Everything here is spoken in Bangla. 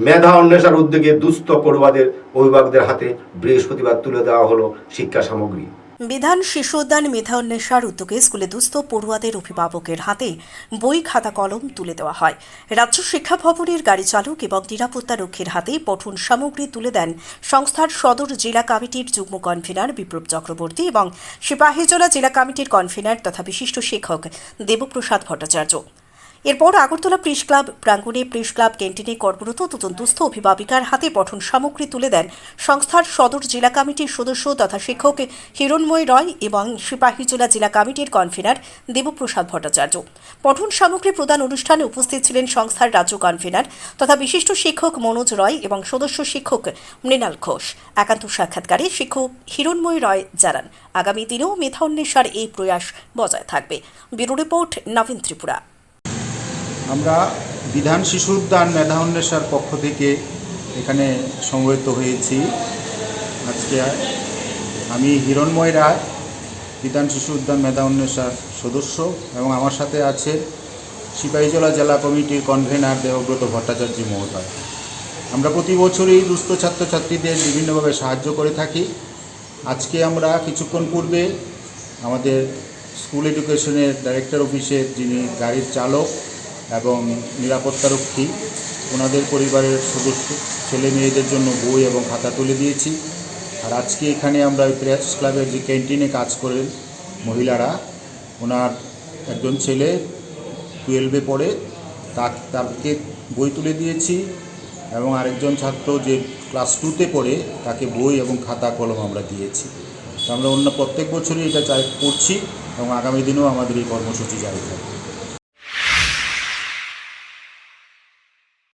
মেধা অন্বেষার উদ্যোগে দুস্থ পড়ুয়াদের অভিভাবকদের হাতে বৃহস্পতিবার তুলে দেওয়া হলো শিক্ষা সামগ্রী। বিধান শিশু উদ্যান মেধা অন্বেষার উদ্যোগে স্কুলে দুস্থ পড়ুয়াদের অভিভাবকের হাতে বই, খাতা, কলম তুলে দেওয়া হয়। রাজ্য শিক্ষা ভবনের গাড়ি চালক এবং নিরাপত্তা রক্ষীর হাতে পঠন সামগ্রী তুলে দেন সংস্থার সদর জেলা কমিটির যুগ্ম কনভেনার বিপ্লব চক্রবর্তী এবং সিপাহীজলা জেলা কমিটির কনভেনার তথা বিশিষ্ট শিক্ষক দেবপ্রসাদ ভট্টাচার্য। এরপর আগরতলা প্রেস ক্লাব, প্রাঙ্গণে প্রেস ক্লাব ক্যান্টিনে কর্মরত দুজন দুস্থ অভিভাবিকার হাতে পঠন সামগ্রী তুলে দেন সংস্থার সদর জেলা কমিটির সদস্য তথা শিক্ষক হিরণময় রয় এবং সিপাহীজলা জেলা কমিটির কনভেনার দেবপ্রসাদ ভট্টাচার্য। পঠন সামগ্রী প্রদান অনুষ্ঠানে উপস্থিত ছিলেন সংস্থার রাজ্য কনভেনার তথা বিশিষ্ট শিক্ষক মনোজ রয় এবং সদস্য শিক্ষক মৃণাল ঘোষ। একান্ত সাক্ষাৎকারে শিক্ষক হিরণময় রয় জানান, আগামী দিনেও মেধা অন্বেষার এই প্রয়াস বজায় থাকবে। Bureau report Nabin Tripura. আমরা বিধান শিশু উদ্যান মেধা অন্বেষার পক্ষ থেকে এখানে সমবেত হয়েছি। আজকে আমি হিরণময় রায় বিধান শিশু উদ্যান মেধা অন্বেষার সদস্য এবং আমার সাথে আছে সিপাহীজলা জেলা কমিটির কনভেনার দেবব্রত ভট্টাচার্য মহোদয়। আমরা প্রতি বছরই দুস্থ ছাত্রছাত্রীদের বিভিন্নভাবে সাহায্য করে থাকি। আজকে আমরা কিছুক্ষণ পূর্বে আমাদের স্কুল এডুকেশনের ডাইরেক্টর অফিসের যিনি গাড়ির চালক এবং নিরাপত্তারক্ষী ওনাদের পরিবারের সদস্য, ছেলে মেয়েদের জন্য বই এবং খাতা তুলে দিয়েছি। আর আজকে এখানে আমরা ওই প্রেস ক্লাবের যে ক্যান্টিনে কাজ করেন মহিলারা, ওনার একজন ছেলে টুয়েলভে পড়ে তাকে বই তুলে দিয়েছি এবং আরেকজন ছাত্র যে ক্লাস টুতে পড়ে, তাকে বই এবং খাতা, কলম আমরা দিয়েছি। তো আমরা অন্য প্রত্যেক বছরই এটা চাই, করছি এবং আগামী দিনেও আমাদের এই কর্মসূচি জারি থাকবে।